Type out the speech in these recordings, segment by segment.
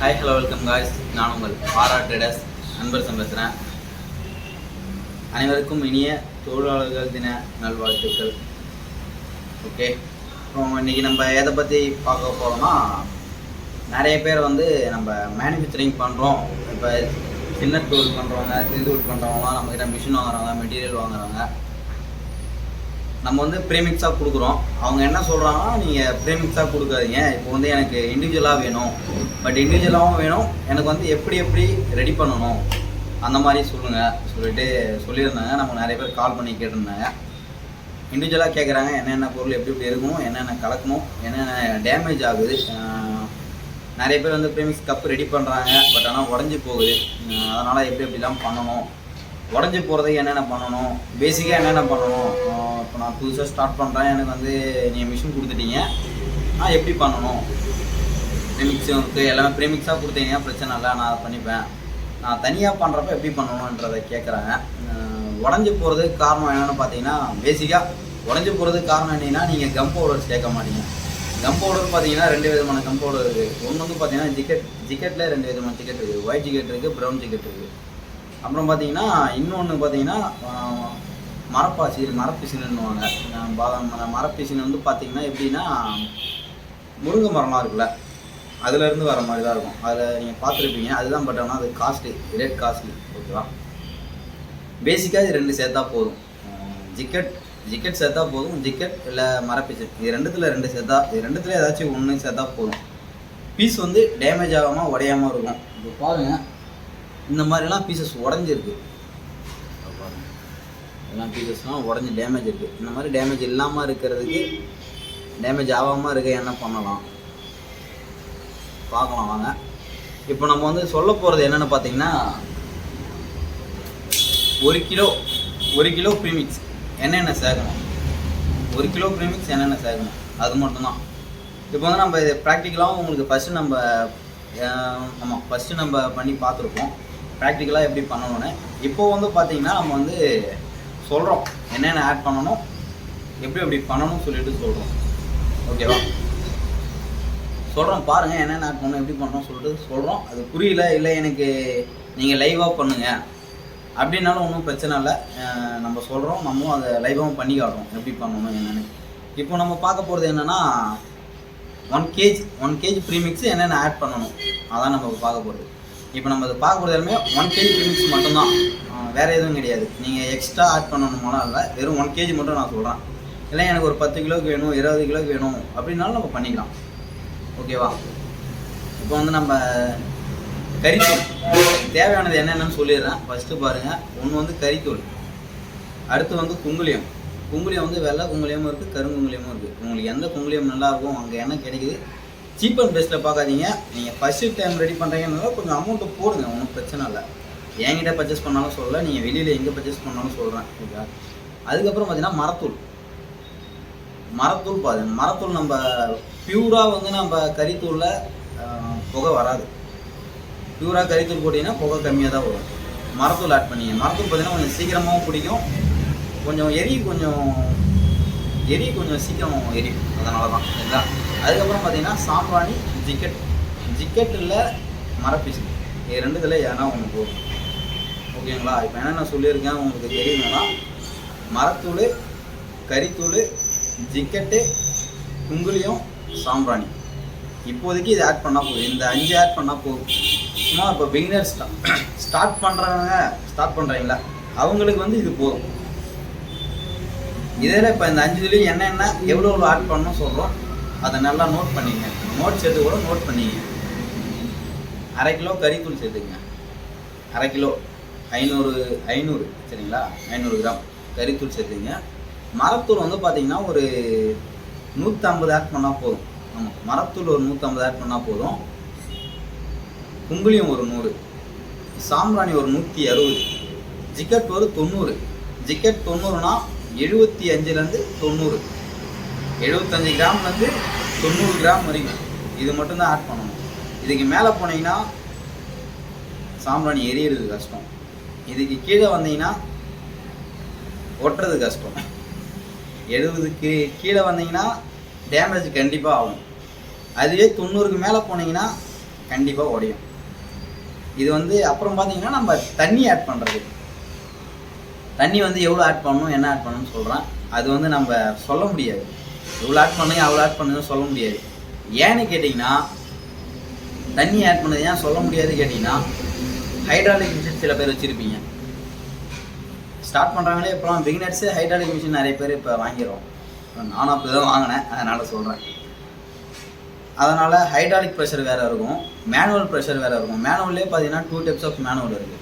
Hi hello welcome guys நான் உங்கள் ஆரா ட்ரேடர்ஸ் நண்பர் பேசுகிறேன் அனைவருக்கும் இனிய தொழிலாளர்கள் தின நல்வாழ்த்துக்கள். ஓகே அப்புறம் இன்னைக்கு நம்ம எதை பற்றி பார்க்க போகிறோம்னா நிறைய பேர் வந்து நம்ம மேனுஃபேக்சரிங் பண்ணுறோம் இப்போ சின்ன டூல் பண்ணுறவங்க சிறு டூல் பண்ணுறவங்களாம் நம்மக்கிட்ட மிஷின் வாங்குறவங்க மெட்டீரியல் வாங்குறவங்க. நம்ம வந்து ப்ரீமிக்ஸாக கொடுக்குறோம். அவங்க என்ன சொல்கிறாங்கன்னா நீங்கள் ப்ரீமிக்ஸாக கொடுக்காதீங்க. இப்போ வந்து எனக்கு இண்டிவிஜுவலாக வேணும். பட் இண்டிவிஜுவலாகவும் வேணும். எனக்கு வந்து எப்படி எப்படி ரெடி பண்ணணும்? அந்த மாதிரி சொல்லுங்கள் சொல்லிட்டு சொல்லியிருந்தாங்க. நம்ம நிறைய பேர் கால் பண்ணி கேட்டிருந்தாங்க. இண்டிவிஜுவலாக கேட்குறாங்க என்னென்ன பொருள் எப்படி எப்படி இருக்கணும்? என்னென்ன கலக்கணும்? என்னென்ன டேமேஜ் ஆகுது? நிறைய பேர் வந்து ப்ரீமிக்ஸ் கப் ரெடி பண்ணுறாங்க பட் ஆனால் உடஞ்சி போகுது. அதனால் எப்படி எப்படிலாம் பண்ணணும்? உடஞ்சி போகிறதுக்கு என்னென்ன பண்ணணும்? பேசிக்காக என்னென்ன பண்ணணும்? இப்போ நான் புதுசாக ஸ்டார்ட் பண்ணுறேன் எனக்கு வந்து நீங்கள் மிஷின் கொடுத்துட்டீங்க. நான் எப்படி பண்ணணும்? ப்ரீமிக்ஸும் இருக்குது எல்லாமே ப்ரீமிக்ஸாக கொடுத்தீங்கன்னா பிரச்சனை இல்லை. நான் அதை பண்ணிப்பேன். நான் தனியாக பண்ணுறப்ப எப்படி பண்ணணுன்றதை கேட்குறாங்க உடஞ்சி போகிறதுக்கு காரணம் என்னென்னு பார்த்தீங்கன்னா பேசிக்காக உடஞ்சி போகிறதுக்கு காரணம் என்னன்னா நீங்கள் கம் பவுடர் சேர்க்க மாட்டீங்க. கம் பவுடர் பார்த்தீங்கன்னா ரெண்டு விதமான கம் பவுடர் இருக்குது ஒன்று வந்து பார்த்தீங்கன்னா ஜிக்கெட் ஜிக்கெட்டில் ரெண்டு விதமான ஜிக்கெட் இருக்குது ஒயிட் ஜிக்கெட் இருக்குது ப்ரௌன் ஜிக்கெட் இருக்குது அப்புறம் பார்த்தீங்கன்னா இன்னொன்று பார்த்தீங்கன்னா மரப்பாசி மரப்பிசினுன்னுவாங்க. பாதாம் மரப்பிசின் வந்து பார்த்தீங்கன்னா எப்படின்னா முருங்கை மரம்லாம் இருக்குல்ல அதுலேருந்து வர மாதிரி தான் இருக்கும். அதில் நீங்கள் பார்த்துருப்பீங்க அதுதான் பட் ஆனால் அது காஸ்ட்லி ரேட் காஸ்ட்லி ஓகேவா பேசிக்காக இது ரெண்டு சேர்த்தா போதும். ஜிக்கெட் ஜிக்கெட் சேர்த்தா போதும் ஜிக்கெட் இல்லை மரப்பீஸ் இது ரெண்டுத்தில் ரெண்டு சேர்த்தா இது ரெண்டுத்தில் ஏதாச்சும் ஒன்று சேர்த்தா போதும். பீஸ் வந்து டேமேஜ் ஆகாமல் உடையாமல் இருக்கும். இப்போ பாருங்கள் இந்த மாதிரிலாம் பீசஸ் உடஞ்சிருக்கு. எல்லாம் பீசஸ்லாம் உடஞ்சி டேமேஜ் இருக்குது இந்த மாதிரி டேமேஜ் இல்லாமல் இருக்கிறதுக்கு டேமேஜ் ஆகாமல் இருக்க என்ன பண்ணலாம்? பார்க்கலாம் வாங்க. இப்போ நம்ம வந்து சொல்ல போகிறது என்னென்னு பார்த்தீங்கன்னா ஒரு கிலோ ஒரு கிலோ ப்ரீமிக்ஸ் என்னென்ன சேர்க்கணும்? ஒரு கிலோ ப்ரீமிக்ஸ் என்னென்ன சேர்க்கணும்? அது மட்டும்தான். இப்போ வந்து நம்ம இது ப்ராக்டிக்கலாகவும் உங்களுக்கு ஃபஸ்ட்டு நம்ம ஆமாம் ஃபஸ்ட்டு நம்ம பண்ணி பார்த்துருப்போம். ப்ராக்டிக்கலாக எப்படி பண்ணணும்னு. இப்போ வந்து பார்த்தீங்கன்னா நம்ம வந்து சொல்கிறோம் என்னென்ன ஆட் பண்ணணும் எப்படி எப்படி பண்ணணும்னு சொல்லிட்டு சொல்கிறோம் ஓகேவா சொல்கிறோம் பாருங்கள் என்னென்ன ஆட் பண்ணணும் எப்படி பண்ணணும் சொல்லிட்டு சொல்கிறோம் அது புரியல இல்லை எனக்கு நீங்கள் லைவாக பண்ணுங்கள் அப்படின்னாலும் ஒன்றும் பிரச்சனை இல்லை. நம்ம சொல்கிறோம் நம்மளும் அதை லைவாகவும் பண்ணி காட்டுறோம். எப்படி பண்ணணும் என்னென்னு. இப்போ நம்ம பார்க்க போகிறது என்னென்னா one KG one KG premix என்னென்ன ஆட் பண்ணணும். அதான் நம்ம பார்க்க போகிறது இப்போ நம்ம அதை பார்க்கறது எல்லாமே ஒன் கேஜி ப்ரீமிக்ஸ் மட்டும்தான். வேறு எதுவும் கிடையாது. நீங்கள் எக்ஸ்ட்ரா ஆட் பண்ணணுமாலாம் இல்லை வெறும் ஒன் கேஜி மட்டும் நான் சொல்கிறேன் இல்லை எனக்கு ஒரு பத்து கிலோக்கு வேணும் இருபது கிலோக்கு வேணும் அப்படின்னாலும் நம்ம பண்ணிக்கலாம். ஓகேவா இப்போ வந்து நம்ம கறித்தூள். தேவையானது என்னென்னு சொல்லிடுறேன். ஃபஸ்ட்டு பாருங்கள் ஒன்று வந்து கறித்தூள். அடுத்து வந்து குங்குளியம். குங்குளியம் வந்து வெள்ளை குங்குளியமும் இருக்குது கருங்குங்குளியமும் இருக்குது உங்களுக்கு எந்த குங்குளியம் நல்லாயிருக்கும் அங்கே என்ன கிடைக்குது. சீப் அண்ட் பெஸ்ட்டில் பார்க்காதீங்க. நீங்கள் ஃபஸ்ட்டு டைம் ரெடி பண்ணுறீங்கனால கொஞ்சம் அமௌண்ட்டு போடுங்க ஒன்றும் பிரச்சனை இல்லை. என்கிட்ட பர்ச்சேஸ் பண்ணாலும் சொல்லலை நீங்கள் வெளியில் எங்கே பர்ச்சேஸ் பண்ணாலும் சொல்கிறேன் ஓகேங்களா அதுக்கப்புறம் பார்த்தீங்கன்னா மரத்தூள். மரத்தூள் பாருங்க. மரத்தூள் நம்ம பியூராக வந்து நம்ம கறித்தூளில் புகை வராது. பியூராக கறித்தூள் போட்டிங்கன்னா புகை கம்மியாக தான் வரும். மரத்தூள் ஆட் பண்ணிங்க. மரத்தூள் பார்த்தீங்கன்னா கொஞ்சம் சீக்கிரமாகவும் பிடிக்கும். கொஞ்சம் எரி கொஞ்சம் எரி கொஞ்சம் சீக்கிரம் எரியும். அதனால தான் சரிங்களா? அதுக்கப்புறம் பார்த்தீங்கன்னா சாம்பிராணி ஜிக்கெட். ஜிக்கெட் இல்லை மரப்பீஸ் இது ரெண்டுத்தில் ஏன்னா ஒன்று போதும். ஓகேங்களா? இப்போ என்னென்ன சொல்லியிருக்கேன் உங்களுக்கு தெரியணும்னா மரத்தூள் கறித்தூள் ஜிக்கெட்டு குங்குலியம் சாம்பிராணி. இப்போதைக்கு இது ஆட் பண்ணால் போதும். இந்த அஞ்சு ஆட் பண்ணால் போதும். சும்மா இப்போ பிகினர் ஸ்டார்ட் பண்ணுறவங்க ஸ்டார்ட் பண்ணுறீங்களா அவங்களுக்கு வந்து இது போதும். இதில் இப்போ இந்த அஞ்சு இதுலேயும் என்னென்ன எவ்வளோ எவ்வளோ ஆட் பண்ணணும் சொல்கிறோம் அதை நல்லா நோட் பண்ணிங்க. நோட் சேர்த்து கூட நோட் பண்ணிங்க. அரை கிலோ கறித்தூள் சேர்த்துங்க. அரை கிலோ ஐநூறு ஐநூறு சரிங்களா? ஐநூறு கிராம் கறித்தூள் சேர்த்துங்க. மரத்தூள் வந்து பார்த்தீங்கன்னா ஒரு நூற்றம்பது ஆட் பண்ணால் போதும். ஆமாம் மரத்தூள் ஒரு நூற்றம்பது ஆட் பண்ணால் போதும். குங்குளியம் ஒரு நூறு. சாம்பிராணி ஒரு நூற்றி அறுபது. ஜிக்கெட் ஒரு தொண்ணூறு. ஜிக்கெட் தொண்ணூறுனா எழுபத்தி அஞ்சுலேருந்து தொண்ணூறு. எழுபத்தஞ்சு கிராம்லேருந்து தொண்ணூறு கிராம் வரைக்கும். இது மட்டும்தான் ஆட் பண்ணணும். இதுக்கு மேலே போனீங்கன்னா சாம்பிராணி எரியறது கஷ்டம். இதுக்கு கீழே வந்தீங்கன்னா ஒட்டுறது கஷ்டம். எழுபதுக்கு கீழே வந்தீங்கன்னா டேமேஜ் கண்டிப்பாக ஆகும். அதுவே தொண்ணூறுக்கு மேலே போனீங்கன்னா கண்டிப்பாக உடையும். இது வந்து அப்புறம் பார்த்தீங்கன்னா நம்ம தண்ணி ஆட் பண்ணுறது தண்ணி வந்து எவ்வளோ ஆட் பண்ணணும் என்ன ஆட் பண்ணணும்னு சொல்கிறேன் அது வந்து நம்ம சொல்ல முடியாது. இவ்வளோ ஆட் பண்ணுங்க அவ்வளோ ஆட் பண்ணுங்கன்னு சொல்ல முடியாது. ஏன்னு கேட்டிங்கன்னா தண்ணி ஆட் பண்ணது ஏன் சொல்ல முடியாது கேட்டிங்கன்னா ஹைட்ராலிக் மிஷின் சில பேர் வச்சுருப்பீங்க. ஸ்டார்ட் பண்ணுறாங்களே இப்போலாம் பிகினர்ஸு ஹைட்ராலிக் மிஷின் நிறைய பேர் இப்போ வாங்கிடுவோம் நானும் அப்படி தான் வாங்கினேன் அதனால் சொல்கிறேன் அதனால் ஹைட்ராலிக் ப்ரெஷர் வேறு இருக்கும் மேனுவல் ப்ரெஷர் வேறு இருக்கும். மேனுவல்லே பார்த்தீங்கன்னா டூ டைப்ஸ் ஆஃப் மேனுவல் இருக்குது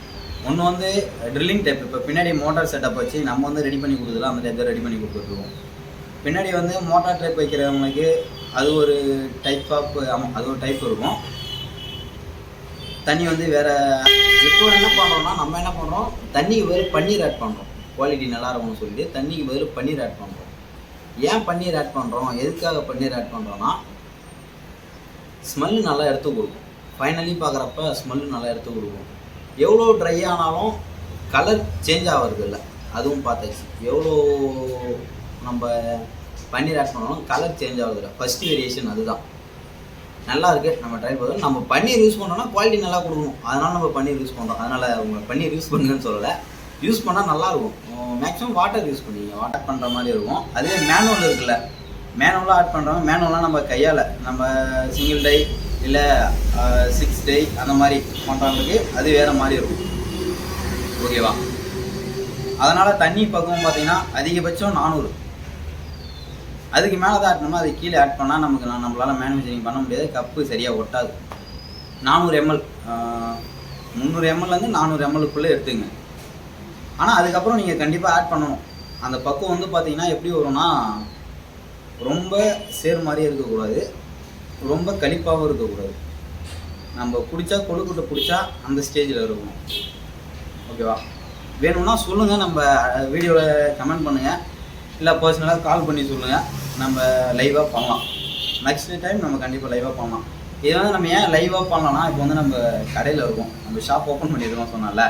ஒன்று வந்து ட்ரில்லிங் டைப் இப்போ பின்னாடி மோட்டார் செட்டப் வச்சு நம்ம வந்து ரெடி பண்ணி கொடுத்துலாம் அந்த டைப் ரெடி பண்ணி கொடுத்துருவோம் பின்னாடி வந்து மோட்டார் டைப் வைக்கிறவங்களுக்கு அது ஒரு டைப் ஆஃப் அது ஒரு டைப் இருக்கும். தண்ணி வந்து வேறு இப்போ என்ன பண்ணுறோம்னா நம்ம என்ன பண்ணுறோம் தண்ணிக்கு பதில் பன்னீர் ஆட் பண்ணுறோம் குவாலிட்டி நல்லா இருக்கும்னு சொல்லிட்டு தண்ணிக்கு பதில் பன்னீர் ஆட் பண்ணுறோம் ஏன் பன்னீர் ஆட் பண்ணுறோம் எதுக்காக பன்னீர் ஆட் பண்ணுறோன்னா ஸ்மெல்லு நல்லா எடுத்து கொடுக்கும். ஃபைனலி பார்க்குறப்ப ஸ்மெல்லு நல்லா எடுத்து கொடுக்கும். எவ்வளோ ட்ரை ஆனாலும் கலர் சேஞ்ச் ஆகிறது இல்லை அதுவும் பார்த்தாச்சு. எவ்வளோ நம்ம பன்னீர் ஆட் பண்ணாலும் கலர் சேஞ்ச் ஆகுதுல இல்லை ஃபஸ்ட் வேரியேஷன் அதுதான். நல்லா இருக்கு. நம்ம ட்ரை பண்ணுறோம் நம்ம பன்னீர் யூஸ் பண்ணோம்னா குவாலிட்டி நல்லா கொடுக்கணும். அதனால நம்ம பன்னீர் யூஸ் பண்ணுறோம் அதனால உங்களை பன்னீர் யூஸ் பண்ணுங்கன்னு சொல்லலை. யூஸ் பண்ணால் நல்லா இருக்கும். மேக்ஸிமம் வாட்டர் யூஸ் பண்ணுவீங்க வாட்டர் பண்ணுற மாதிரி இருக்கும். அதே மேனுவல் இருக்குல்ல. மேனுவலாக ஆட் பண்ணுறோம் மேனுவலாக நம்ம கையால் நம்ம சிங்கிள் டை இல்லை சிக்ஸ் டை அந்த மாதிரி பண்ணுறவங்களுக்கு அது வேறு மாதிரி இருக்கும். ஓகேவா அதனால் தண்ணி பக்குவம் பார்த்தீங்கன்னா அதிகபட்சம் நானூறு. அதுக்கு மேலே தான் ஆட் அதை அது கீழே ஆட் பண்ணால் நமக்கு நான் நம்மளால் மேனுஃபேக்சரிங் பண்ண முடியாது. கப்பு சரியாக ஒட்டாது. நானூறு எம்எல் முந்நூறு எம்எல்லேருந்து நானூறு எம்எல்க்குள்ளே எடுத்துங்க. ஆனால் அதுக்கப்புறம் நீங்கள் கண்டிப்பாக ஆட் பண்ணணும். அந்த பக்குவம் வந்து பார்த்தீங்கன்னா எப்படி வரும்னா ரொம்ப சேர் மாதிரியே இருக்கக்கூடாது. ரொம்ப கழிப்பாகவும் இருக்கக்கூடாது. நம்ம பிடிச்சா கொழுக்கட்டை பிடிச்சா அந்த ஸ்டேஜில் இருக்கணும். ஓகேவா? வேணும்னா சொல்லுங்கள் நம்ம வீடியோவில் கமெண்ட் பண்ணுங்கள் இல்லை பர்சனலாக கால் பண்ணி சொல்லுங்கள் நம்ம லைவாக பண்ணலாம். நெக்ஸ்ட் டைம் நம்ம கண்டிப்பாக லைவாக பண்ணலாம். இது வந்து நம்ம ஏன் லைவாக பண்ணலாம்னா இப்போ வந்து நம்ம கடையில் இருக்கோம். நம்ம ஷாப் ஓப்பன் பண்ணியிருக்கோம் சொன்னால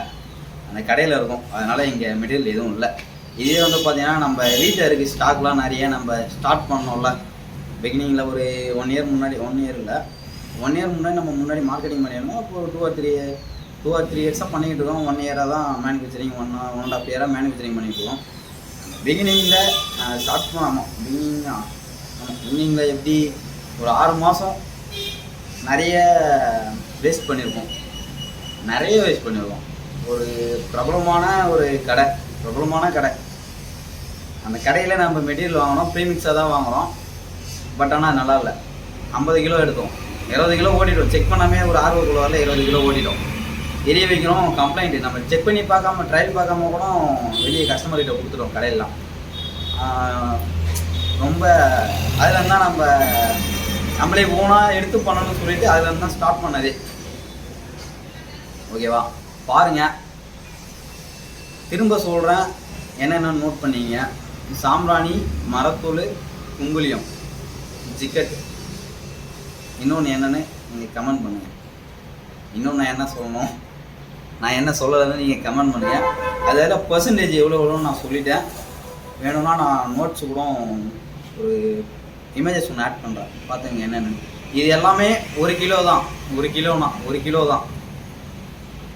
அந்த கடையில் இருக்கும். அதனால் இங்கே மெட்டீரியல் எதுவும் இல்லை. இதே வந்து பார்த்தீங்கன்னா நம்ம வீட்டில் இருக்குது ஸ்டாக்லாம் நிறைய நம்ம ஸ்டார்ட் பண்ணோம்ல. பிகினிங்கில் ஒரு ஒன் இயர் முன்னாடி ஒன் இயர் இல்லை. ஒன் இயர் முன்னாடி நம்ம முன்னாடி மார்க்கெட்டிங் பண்ணியிருந்தோம். அப்போ two or three two or three இயர்ஸாக பண்ணிக்கிட்டு இருக்கோம். ஒன் இயராக தான் manufacturing one one and half இயராக manufacturing பண்ணிட்டு இருக்கோம். பிகினிங்கில் ஸ்டார்ட் பண்ணாமல் பிகினிங் பிகினிங்கில் எப்படி? ஒரு ஆறு மாதம் நிறைய வேஸ்ட் பண்ணியிருக்கோம் நிறைய வேஸ்ட் பண்ணியிருக்கோம் ஒரு பிரபலமான ஒரு கடை பிரபலமான கடை. அந்த கடையில் நம்ம மெட்டீரியல் வாங்கினோம் ப்ரீமிக்ஸாக தான் வாங்குகிறோம் பட் ஆனால் நல்லா இல்லை. ஐம்பது கிலோ எடுத்தோம். இருபது கிலோ ஓட்டிட்டோம் செக் பண்ணாமே ஒரு ஆர்வக்குள்ள கிலோ வரல இருபது கிலோ ஓட்டிட்டோம் எரிய வைக்கிறோம் கம்ப்ளைண்ட் நம்ம செக் பண்ணி பார்க்காம ட்ரையல் பார்க்காம கூட வெளியே கஸ்டமர்கிட்ட கொடுத்துருவோம் கடையெல்லாம். ரொம்ப அதில் தான் நம்ம நம்மளே ஓனாக எடுத்து பண்ணணும்னு சொல்லிட்டு அதில் தான் ஸ்டார்ட் பண்ணதே. ஓகேவா பாருங்க. திரும்ப சொல்கிறேன் என்னென்ன நோட் பண்ணிங்க. சாம்ராணி மரத்தூள் குங்குலியம் ஜிக்கெட். இன்னொன்று என்னென்னு நீங்கள் கமெண்ட் பண்ணுங்கள் இன்னொன்று நான் என்ன சொல்லணும்? நான் என்ன சொல்லலைன்னு நீங்கள் கமெண்ட் பண்ணுங்கள் அதில் பர்சன்டேஜ் எவ்வளோ எவ்வளோன்னு நான் சொல்லிட்டேன். வேணும்னா நான் நோட்ஸ் கூட ஒரு இமேஜஸ் ஒன்று ஆட் பண்ணுறேன் பார்த்துங்க என்னென்னு. இது எல்லாமே ஒரு கிலோ தான். ஒரு கிலோனா ஒரு கிலோ தான்.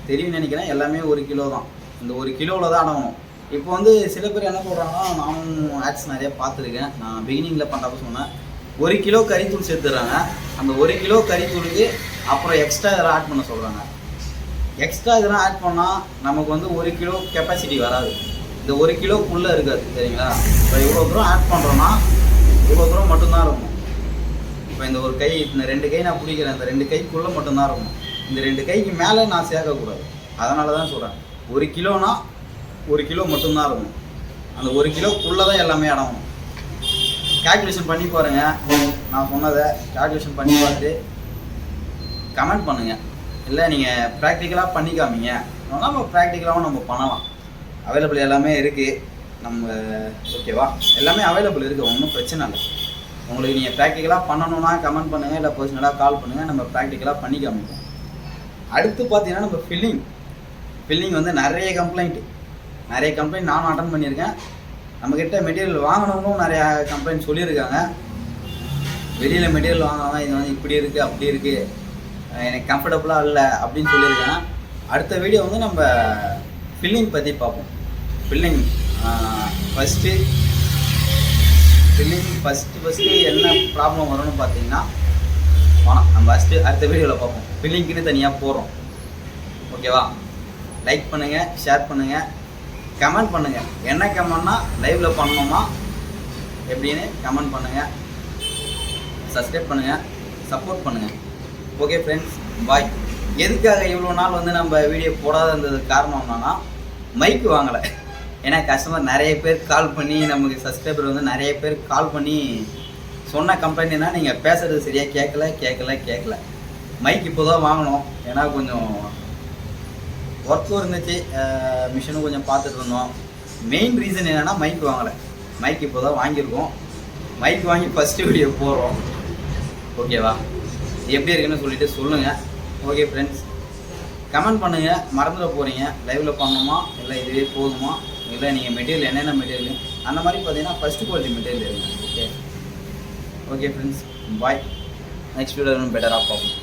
தெரியும் நினைக்கிறேன். எல்லாமே ஒரு கிலோ தான். இந்த ஒரு கிலோவில் தான் அடங்கணும். இப்போ வந்து சில பேர் என்ன சொல்கிறாங்கன்னா நானும் ஆட்ஸ் நிறைய பார்த்துருக்கேன். நான் பிகினிங்கில் பண்ணுறப்ப சொன்னேன். ஒரு கிலோ கறித்தூள் சேர்த்துடுறாங்க. அந்த ஒரு கிலோ கறித்தூளுக்கு அப்புறம் எக்ஸ்ட்ரா இதெல்லாம் ஆட் பண்ண சொல்கிறாங்க எக்ஸ்ட்ரா இதெல்லாம் ஆட் பண்ணால் நமக்கு வந்து ஒரு கிலோ கெப்பாசிட்டி வராது. இந்த ஒரு கிலோக்குள்ளே இருக்காது சரிங்களா? இப்போ இவ்வளோ தூரம் ஆட் பண்ணுறோன்னா இவ்வளோ தூரம் மட்டும்தான் இருக்கும். இப்போ இந்த ஒரு கை இந்த ரெண்டு கை நான் பிடிக்கிறேன் இந்த ரெண்டு கைக்குள்ளே மட்டும்தான் இருக்கும். இந்த ரெண்டு கைக்கு மேலே நான் சேர்க்கக்கூடாது. அதனால தான் சொல்கிறேன் ஒரு கிலோனா ஒரு கிலோ மட்டும்தான் இருக்கும். அந்த ஒரு கிலோக்குள்ளே தான் எல்லாமே அடங்கும் கால்குலேஷன் பண்ணி பாருங்கள் நான் சொன்னதை கால்குலேஷன் பண்ணி பார்த்து கமெண்ட் பண்ணுங்கள் இல்லை நீங்கள் ப்ராக்டிக்கலாக பண்ணிக்காமீங்க. நம்ம ப்ராக்டிக்கலாகவும் நம்ம பண்ணலாம். அவைலபிள் எல்லாமே இருக்குது நம்ம ஓகேவா எல்லாமே அவைலபிள் இருக்குது ஒன்றும் பிரச்சனை இல்லை. உங்களுக்கு நீங்கள் ப்ராக்டிக்கலாக பண்ணணுன்னா கமெண்ட் பண்ணுங்கள் இல்லை பர்சனலாக கால் பண்ணுங்கள் நம்ம ப்ராக்டிக்கலாக பண்ணி காமிப்போம் அடுத்து பார்த்தீங்கன்னா நம்ம ஃபில்லிங் ஃபில்லிங் வந்து நிறைய கம்ப்ளைண்ட் நிறைய கம்ப்ளைண்ட் நானும் அட்டன் பண்ணியிருக்கேன். நம்மக்கிட்ட மெட்டீரியல் வாங்கினவங்களும் நிறையா கம்ப்ளைண்ட் சொல்லியிருக்காங்க. வெளியில் மெட்டீரியல் வாங்கினா இது வந்து இப்படி இருக்குது அப்படி இருக்குது எனக்கு கம்ஃபர்டபுளாக இல்லை அப்படின்னு சொல்லியிருக்கேன்னா அடுத்த வீடியோ வந்து நம்ம ஃபில்லிங் பற்றி பார்ப்போம். Filling first filling first first என்ன ப்ராப்ளம் வரும்னு பார்த்தீங்கன்னா போனோம் நம்ம ஃபஸ்ட்டு அடுத்த வீடியோவில் பார்ப்போம். ஃபில்லிங்க்குன்னு தனியாக போகிறோம் ஓகேவா லைக் பண்ணுங்கள் ஷேர் பண்ணுங்கள் கமெண்ட் பண்ணுங்கள் என்ன கமெண்ட்னா லைவில் பண்ணணுமா எப்படின்னு கமெண்ட் பண்ணுங்கள் சப்ஸ்கிரைப் பண்ணுங்கள் சப்போர்ட் பண்ணுங்கள் ஓகே ஃப்ரெண்ட்ஸ் பாய் எதுக்காக இவ்வளோ நாள் வந்து நம்ம வீடியோ போடாத இருந்தது காரணம் என்னன்னா மைக்கு வாங்கலை. ஏன்னா கஸ்டமர் நிறைய பேர் கால் பண்ணி நமக்கு சப்ஸ்கிரைபர் வந்து நிறைய பேர் கால் பண்ணி சொன்ன கம்ப்ளைண்ட்னா நீங்கள் பேசுறது சரியாக கேட்கல கேட்கல கேட்கல மைக் இப்போ தான் வாங்கினோம் ஏன்னா கொஞ்சம் ஒர்க்கும் இருந்துச்சு. மிஷினும் கொஞ்சம் பார்த்துட்டு இருந்தோம். மெயின் ரீசன் என்னென்னா மைக் வாங்கலை. மைக் இப்போ தான் வாங்கியிருக்கோம். மைக் வாங்கி ஃபஸ்ட்டு வீடியோ போடுறோம். ஓகேவா எப்படி இருக்குன்னு சொல்லிட்டு சொல்லுங்கள் ஓகே ஃப்ரெண்ட்ஸ் கமெண்ட் பண்ணுங்கள் மறந்துட போகிறீங்க லைவில் பண்ணணுமா? இல்லை இதுவே போதுமா? இல்லை நீங்கள் மெட்டீரியல் என்னென்ன மெட்டீரியல் அந்த மாதிரி பார்த்தீங்கன்னா ஃபஸ்ட்டு குவாலிட்டி மெட்டீரியல் இருக்குது okay okay friends bye next video பெட்டராக பார்ப்போம்.